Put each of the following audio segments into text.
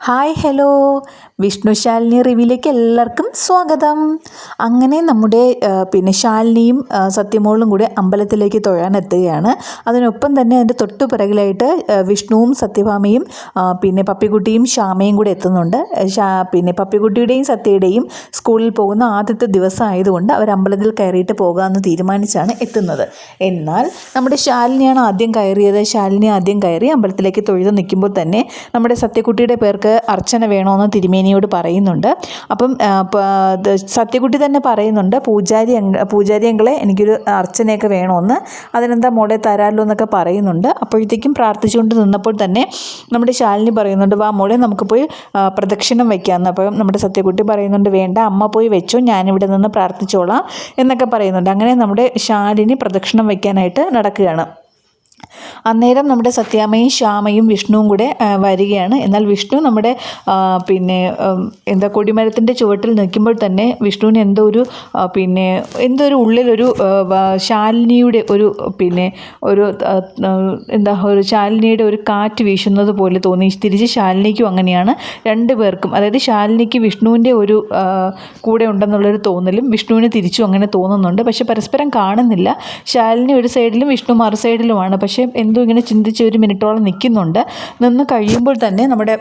Hi hello. Vishnu Shalini റിവ്യൂലേക്ക് എല്ലാവർക്കും സ്വാഗതം. അങ്ങനെ നമ്മുടെ പിന്നെ ശാലിനിയും സത്യമോളും കൂടി അമ്പലത്തിലേക്ക് തൊഴാൻ എത്തുകയാണ്. അതിനൊപ്പം തന്നെ അതിന്റെ തൊട്ടു പിറകിലായിട്ട് വിഷ്ണുവും സത്യഭാമയും പിന്നെ പപ്പിക്കുട്ടിയും ശ്യാമയും കൂടെ എത്തുന്നുണ്ട്. പിന്നെ പപ്പിക്കുട്ടിയുടെയും സത്യയുടെയും സ്കൂളിൽ പോകുന്ന ആദ്യത്തെ ദിവസം ആയതുകൊണ്ട് അവർ അമ്പലത്തിൽ കയറിയിട്ട് പോകാമെന്ന് തീരുമാനിച്ചാണ് എത്തുന്നത്. എന്നാൽ നമ്മുടെ ശാലിനിയാണ് ആദ്യം കയറിയത്. ശാലിനി ആദ്യം കയറി അമ്പലത്തിലേക്ക് തൊഴുത് നിൽക്കുമ്പോൾ തന്നെ നമ്മുടെ സത്യക്കുട്ടിയുടെ പേർക്ക് അർച്ചന വേണമെന്ന് തിരുമേനിയോട് പറയുന്നുണ്ട്. അപ്പം സത്യക്കുട്ടി തന്നെ പറയുന്നുണ്ട് പൂജാരി പൂജാരിയങ്കളെ എനിക്കൊരു അർച്ചനയൊക്കെ വേണമെന്ന് അതിനെന്താ മോളെ തരാമല്ലോ എന്നൊക്കെ പറയുന്നുണ്ട്. അപ്പോഴത്തേക്കും പ്രാർത്ഥിച്ചുകൊണ്ട് നിന്നപ്പോൾ തന്നെ നമ്മുടെ ശാലിനി പറയുന്നുണ്ട് വാ മോളെ നമുക്ക് പോയി പ്രദക്ഷിണം വയ്ക്കാമെന്ന് അപ്പം നമ്മുടെ സത്യകുട്ടി പറയുന്നുണ്ട് വേണ്ട അമ്മ പോയി വെച്ചു ഞാനിവിടെ നിന്ന് പ്രാർത്ഥിച്ചോളാം എന്നൊക്കെ പറയുന്നുണ്ട്. അങ്ങനെ നമ്മുടെ ശാലിനി പ്രദക്ഷിണം വയ്ക്കാനായിട്ട് നടക്കുകയാണ്. അന്നേരം നമ്മുടെ സത്യാമ്മയും ശ്യാമയും വിഷ്ണുവും കൂടെ വരികയാണ്. എന്നാൽ വിഷ്ണു നമ്മുടെ പിന്നെ എന്താ കൊടിമരത്തിന്റെ ചുവട്ടിൽ നിൽക്കുമ്പോൾ തന്നെ വിഷ്ണുവിന് എന്തോ ഒരു പിന്നെ എന്തോ ഒരു ഉള്ളിലൊരു ശാലിനിയുടെ ഒരു പിന്നെ ഒരു എന്താ ഒരു ശാലിനിയുടെ ഒരു കാറ്റ് വീശുന്നത് പോലെ തോന്നി. തിരിച്ച് ശാലിനിക്കും അങ്ങനെയാണ്. രണ്ടു പേർക്കും അതായത് ശാലിനിക്ക് വിഷ്ണുവിന്റെ ഒരു കൂടെ ഉണ്ടെന്നുള്ളൊരു തോന്നലും വിഷ്ണുവിന് തിരിച്ചും അങ്ങനെ തോന്നുന്നുണ്ട്. പക്ഷെ പരസ്പരം കാണുന്നില്ല. ശാലിനി ഒരു സൈഡിലും വിഷ്ണു മറു സൈഡിലുമാണ്. പക്ഷേ എന്തോ ഇങ്ങനെ ചിന്തിച്ച് ഒരു മിനിറ്റോളം നിൽക്കുന്നുണ്ട്. നിന്ന് കഴിയുമ്പോൾ തന്നെ നമ്മുടെ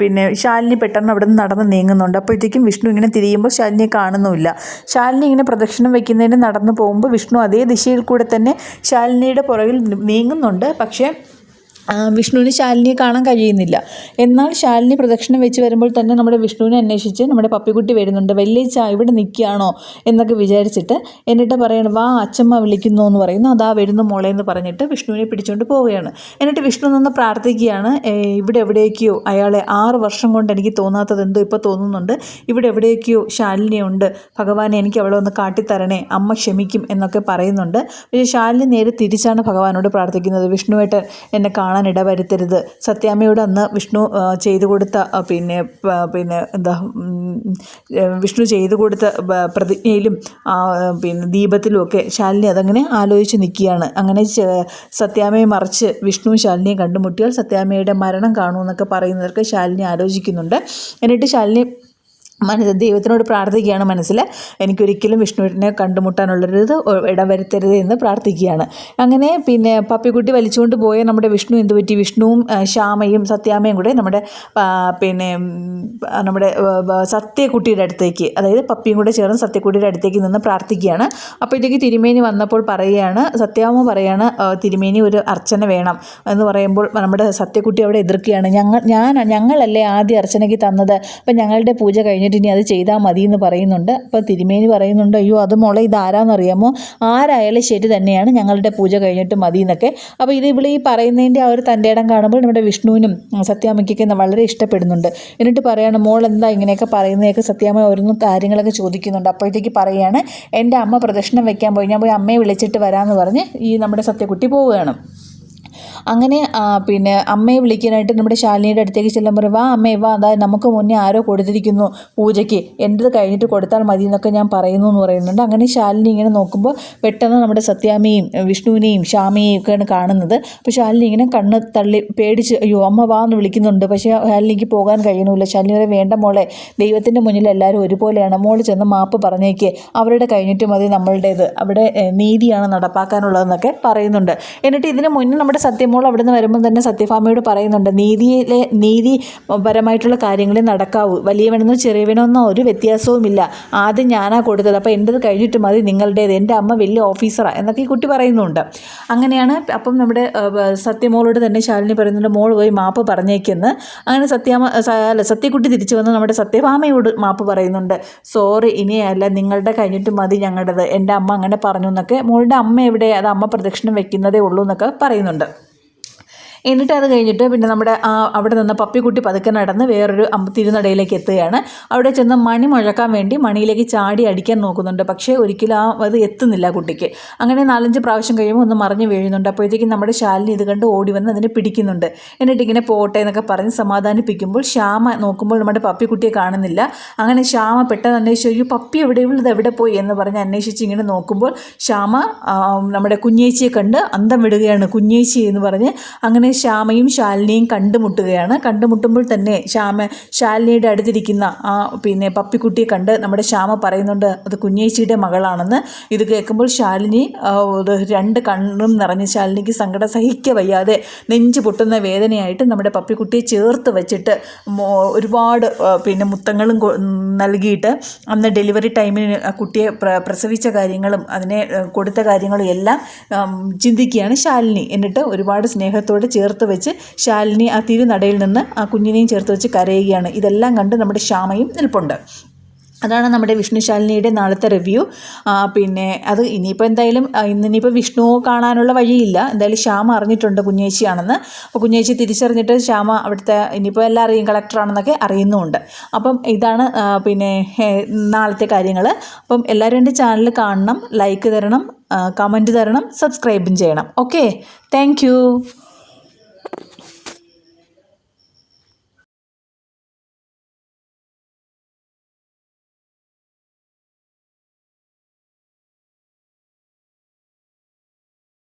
പിന്നെ ശാലിനി പെട്ടെന്ന് അവിടെ നിന്ന് നടന്ന് നീങ്ങുന്നുണ്ട്. അപ്പോഴത്തേക്കും വിഷ്ണു ഇങ്ങനെ തിരിയുമ്പോൾ ശാലിനിയെ കാണുന്നുമില്ല. ശാലിനി ഇങ്ങനെ പ്രദക്ഷിണം വയ്ക്കുന്നതിന് നടന്നു പോകുമ്പോൾ വിഷ്ണു അതേ ദിശയിൽ കൂടെ തന്നെ ശാലിനിയുടെ പുറകിൽ നീങ്ങുന്നുണ്ട്. പക്ഷേ വിഷ്ണുവിന് ശാലിനിയെ കാണാൻ കഴിയുന്നില്ല. എന്നാൽ ശാലിനി പ്രദക്ഷിണം വെച്ച് വരുമ്പോൾ തന്നെ നമ്മുടെ വിഷ്ണുവിനെ അന്വേഷിച്ച് നമ്മുടെ പപ്പിക്കുട്ടി വരുന്നുണ്ട്. വല്യച്ഛ ഇവിടെ നിൽക്കുകയാണോ? എന്നൊക്കെ വിചാരിച്ചിട്ട് എന്നിട്ട് പറയണം വാ അച്ഛമ്മ വിളിക്കുന്നു എന്ന് പറയുന്നു. അതാ വരുന്ന മോളെ എന്ന് പറഞ്ഞിട്ട് വിഷ്ണുവിനെ പിടിച്ചുകൊണ്ട് പോവുകയാണ്. എന്നിട്ട് വിഷ്ണു നിന്ന് പ്രാർത്ഥിക്കുകയാണ് ഇവിടെ എവിടേക്കോ അയാളെ ആറ് വർഷം കൊണ്ട് എനിക്ക് തോന്നാത്തത് എന്തോ ഇപ്പോൾ തോന്നുന്നുണ്ട്. ഇവിടെ എവിടേക്കോ ശാലിനിയുണ്ട് ഭഗവാനെ എനിക്ക് അവളെ ഒന്ന് കാട്ടിത്തരണേ. അമ്മ ക്ഷമിക്കും എന്നൊക്കെ പറയുന്നുണ്ട്. പക്ഷേ ശാലിനി നേരെ തിരിച്ചാണ് ഭഗവാനോട് പ്രാർത്ഥിക്കുന്നത്. വിഷ്ണുവേട്ടൻ എന്നെ കാണാൻ ഇടവരുത്തരുത്. സത്യാമ്മയോട് അന്ന് വിഷ്ണു ചെയ്തു കൊടുത്ത പിന്നെ പിന്നെ എന്താ വിഷ്ണു ചെയ്തു കൊടുത്ത പ്രതിജ്ഞയിലും പിന്നെ ദീപത്തിലും ഒക്കെ ശാലിനി അതങ്ങനെ ആലോചിച്ച് നിൽക്കുകയാണ്. അങ്ങനെ സത്യാമ്മയെ മറിച്ച് വിഷ്ണുവും ശാലിനിയും കണ്ടുമുട്ടിയാൽ സത്യാമ്മയുടെ മരണം കാണുമെന്നൊക്കെ പറയുന്നതൊക്കെ ശാലിനി ആലോചിക്കുന്നുണ്ട്. എന്നിട്ട് ശാലിനി മനസ്സ് ദൈവത്തിനോട് പ്രാർത്ഥിക്കുകയാണ് മനസ്സിൽ. എനിക്കൊരിക്കലും വിഷ്ണുവിനെ കണ്ടുമുട്ടാനുള്ളൊരു ഇത് ഇടവരുത്തരുത് എന്ന് പ്രാർത്ഥിക്കുകയാണ്. അങ്ങനെ പിന്നെ പപ്പിക്കുട്ടി വലിച്ചുകൊണ്ട് പോയ നമ്മുടെ വിഷ്ണു എന്ത് പറ്റി? വിഷ്ണുവും ശ്യാമയും സത്യാമയും കൂടെ നമ്മുടെ പിന്നെ നമ്മുടെ സത്യക്കുട്ടിയുടെ അടുത്തേക്ക് അതായത് പപ്പിയും കൂടെ ചേർന്ന് സത്യക്കുട്ടിയുടെ അടുത്തേക്ക് നിന്ന് പ്രാർത്ഥിക്കുകയാണ്. അപ്പോഴത്തേക്ക് തിരുമേനി വന്നപ്പോൾ പറയുകയാണ് സത്യാമ പറയാണ് ആ, തിരുമേനി ഒരു അർച്ചന വേണം എന്ന് പറയുമ്പോൾ നമ്മുടെ സത്യക്കുട്ടി അവിടെ എതിർക്കുകയാണ്. ഞങ്ങൾ ഞാൻ ഞങ്ങളല്ലേ ആദ്യ അർച്ചനയ്ക്ക് തന്നത്? അപ്പം ഞങ്ങളുടെ പൂജ കഴിഞ്ഞിട്ട് ഇനി അത് ചെയ്താൽ മതി എന്ന് പറയുന്നുണ്ട്. അപ്പോൾ തിരുമേനി പറയുന്നുണ്ട് അയ്യോ അത് മോളെ ഇത് ആരാന്നറിയാമോ ആരായാലും ശരി തന്നെയാണ് ഞങ്ങളുടെ പൂജ കഴിഞ്ഞിട്ട് മതി എന്നൊക്കെ അപ്പോൾ ഇത് ഇവിടെ ഈ പറയുന്നതിന്റെ ആ ഒരു തന്റെ ഇടം കാണുമ്പോൾ നമ്മുടെ വിഷ്ണുവിനും സത്യാമ്മയ്ക്കൊക്കെ വളരെ ഇഷ്ടപ്പെടുന്നുണ്ട്. എന്നിട്ട് പറയാണ് മോൾ എന്താ ഇങ്ങനെയൊക്കെ പറയുന്നതൊക്കെ സത്യാമ്മ ഓരോന്നും കാര്യങ്ങളൊക്കെ ചോദിക്കുന്നുണ്ട്. അപ്പോഴത്തേക്ക് പറയുകയാണ് എന്റെ അമ്മ പ്രദക്ഷിണം വെക്കാൻ പോയി. ഞാൻ പോയി അമ്മയെ വിളിച്ചിട്ട് വരാമെന്ന് പറഞ്ഞ് ഈ നമ്മുടെ സത്യക്കുട്ടി പോവുകയാണ്. അങ്ങനെ പിന്നെ അമ്മയെ വിളിക്കാനായിട്ട് നമ്മുടെ ശാലിനിയുടെ അടുത്തേക്ക് ചെല്ലുമ്പോൾ വാ അമ്മേ വാ അതാ നമുക്ക് മുന്നേ ആരോ കൊടുത്തിരിക്കുന്നു പൂജയ്ക്ക്. എന്റെത് കഴിഞ്ഞിട്ട് കൊടുത്താൽ മതി എന്നൊക്കെ ഞാൻ പറയുന്നു എന്ന് പറയുന്നുണ്ട്. അങ്ങനെ ശാലിനി ഇങ്ങനെ നോക്കുമ്പോൾ പെട്ടെന്ന് നമ്മുടെ സത്യാമ്മയും വിഷ്ണുവിനെയും ശ്യാമയെയും ഒക്കെയാണ് കാണുന്നത്. അപ്പോൾ ശാലിനി ഇങ്ങനെ കണ്ണ് തള്ളി പേടിച്ച് അയ്യോ അമ്മ വാ എന്ന് വിളിക്കുന്നുണ്ട്. പക്ഷേ ശാലിനിക്ക് പോകാൻ കഴിയണമില്ല ശാലിനി വരെ വേണ്ട മോളെ ദൈവത്തിന്റെ മുന്നിൽ എല്ലാവരും ഒരുപോലെയാണ്. മോൾ ചെന്ന് മാപ്പ് പറഞ്ഞേക്ക്. അവരുടെ കഴിഞ്ഞിട്ട് മതി നമ്മളുടേത്. അവിടെ നീതിയാണ് നടപ്പാക്കാനുള്ളതെന്നൊക്കെ പറയുന്നുണ്ട്. എന്നിട്ട് ഇതിന് മുന്നേ നമ്മുടെ സത്യമോൾ അവിടെ നിന്ന് വരുമ്പോൾ തന്നെ സത്യഭാമയോട് പറയുന്നുണ്ട് നീതിയിലെ നീതിപരമായിട്ടുള്ള കാര്യങ്ങളെ നടക്കാവൂ. വലിയവനെന്നോ ചെറിയവനെന്നോ ഒരു വ്യത്യാസവുമില്ല ആദ്യം ഞാനാ കൊടുത്തത്. അപ്പോൾ എന്റെത് കഴിഞ്ഞിട്ട് മതി. നിങ്ങളുടേത്. എന്റെ അമ്മ വലിയ ഓഫീസറാണ് എന്നൊക്കെ ഈ കുട്ടി പറയുന്നുണ്ട്. അങ്ങനെയാണ് അപ്പം നമ്മുടെ സത്യമോളോട് തന്നെ ശാലിനി പറയുന്നുണ്ട് മോൾ പോയി മാപ്പ് പറഞ്ഞേക്കെന്ന്. അങ്ങനെ സത്യാമ അല്ല സത്യക്കുട്ടി തിരിച്ചു വന്ന് നമ്മുടെ സത്യഭാമയോട് മാപ്പ് പറയുന്നുണ്ട്. സോറി ഇനിയല്ല. നിങ്ങളുടെ കഴിഞ്ഞിട്ട് മതി ഞങ്ങളുടേത്. എന്റെ അമ്മ അങ്ങനെ പറഞ്ഞു എന്നൊക്കെ മോളുടെ അമ്മ എവിടെ അത് അമ്മ പ്രദക്ഷിണം വെക്കുന്നതേ ഉള്ളൂ എന്നൊക്കെ പറയുന്നുണ്ട്. എന്നിട്ട് അത് കഴിഞ്ഞിട്ട് പിന്നെ നമ്മുടെ ആ അവിടെ നിന്ന് പപ്പിക്കുട്ടി പതുക്കെ നടന്ന് വേറൊരു തിരുനടയിലേക്ക് എത്തുകയാണ്. അവിടെ ചെന്ന് മണി മുഴക്കാൻ വേണ്ടി മണിയിലേക്ക് ചാടി അടിക്കാൻ നോക്കുന്നുണ്ട്. പക്ഷേ ഒരിക്കലും ആ അത് എത്തുന്നില്ല കുട്ടിക്ക്. അങ്ങനെ നാലഞ്ച് പ്രാവശ്യം കഴിയുമ്പോൾ ഒന്ന് മറിഞ്ഞ് വീഴുന്നുണ്ട്. അപ്പോഴത്തേക്കും നമ്മുടെ ശാലിനി ഇത് കണ്ട് ഓടി വന്ന് അതിനെ പിടിക്കുന്നുണ്ട്. എന്നിട്ട് ഇങ്ങനെ പോട്ടെ എന്നൊക്കെ പറഞ്ഞ് സമാധാനിപ്പിക്കുമ്പോൾ ശ്യാമ നോക്കുമ്പോൾ നമ്മുടെ പപ്പിക്കുട്ടിയെ കാണുന്നില്ല. അങ്ങനെ ശ്യാമ പെട്ടെന്ന് അന്വേഷിച്ചു അയ്യോ പപ്പി എവിടെയുള്ളത് എവിടെ പോയി? എന്ന് പറഞ്ഞ് അന്വേഷിച്ച് ഇങ്ങനെ നോക്കുമ്പോൾ ശ്യാമ നമ്മുടെ കുഞ്ഞേച്ചിയെ കണ്ട് അന്തം വിടുകയാണ്. കുഞ്ഞേച്ചി എന്ന് പറഞ്ഞ് അങ്ങനെ ശ്യാമയും ശാലിനിയും കണ്ടുമുട്ടുകയാണ്. കണ്ടുമുട്ടുമ്പോൾ തന്നെ ശ്യാമ ശാലിനിയുടെ അടുത്തിരിക്കുന്ന ആ പിന്നെ പപ്പിക്കുട്ടിയെ കണ്ട് നമ്മുടെ ശ്യാമ പറയുന്നുണ്ട് അത് കുഞ്ഞേച്ചിയുടെ മകളാണെന്ന്. ഇത് കേൾക്കുമ്പോൾ ശാലിനി രണ്ട് കണ്ണും നിറഞ്ഞ് ശാലിനിക്ക് സങ്കടം സഹിക്ക വയ്യാതെ നെഞ്ച് പൊട്ടുന്ന വേദനയായിട്ട് നമ്മുടെ പപ്പിക്കുട്ടിയെ ചേർത്ത് വെച്ചിട്ട് ഒരുപാട് പിന്നെ മുത്തങ്ങളും നൽകിയിട്ട് അന്ന് ഡെലിവറി ടൈമിന് കുട്ടിയെ പ്രസവിച്ച കാര്യങ്ങളും അതിനെ കൊടുത്ത കാര്യങ്ങളും എല്ലാം ചിന്തിക്കുകയാണ് ശാലിനി. എന്നിട്ട് ഒരുപാട് സ്നേഹത്തോടെ വെച്ച് ശാലിനി ആ തിരുനടയിൽ നിന്ന് ആ കുഞ്ഞിനെയും ചേർത്ത് വെച്ച് കരയുകയാണ്. ഇതെല്ലാം കണ്ട് നമ്മുടെ ശ്യാമയും നിൽപ്പുണ്ട്. അതാണ് നമ്മുടെ വിഷ്ണു ശാലിനിയുടെ നാളത്തെ റിവ്യൂ പിന്നെ അത് ഇനിയിപ്പോൾ എന്തായാലും ഇന്നിനിപ്പോൾ വിഷ്ണു കാണാനുള്ള വഴിയില്ല. എന്തായാലും ശ്യാമ അറിഞ്ഞിട്ടുണ്ട് കുഞ്ഞേച്ചിയാണെന്ന്. അപ്പോൾ കുഞ്ഞേച്ചി തിരിച്ചറിഞ്ഞിട്ട് ശ്യാമ അവിടുത്തെ ഇനിയിപ്പോൾ എല്ലാം അറിയും കളക്ടറാണെന്നൊക്കെ അറിയുന്നുമുണ്ട്. അപ്പം ഇതാണ് പിന്നെ നാളത്തെ കാര്യങ്ങൾ അപ്പം എല്ലാവരും എന്റെ ചാനൽ കാണണം ലൈക്ക് തരണം കമന്റ് തരണം സബ്സ്ക്രൈബും ചെയ്യണം. Okay thank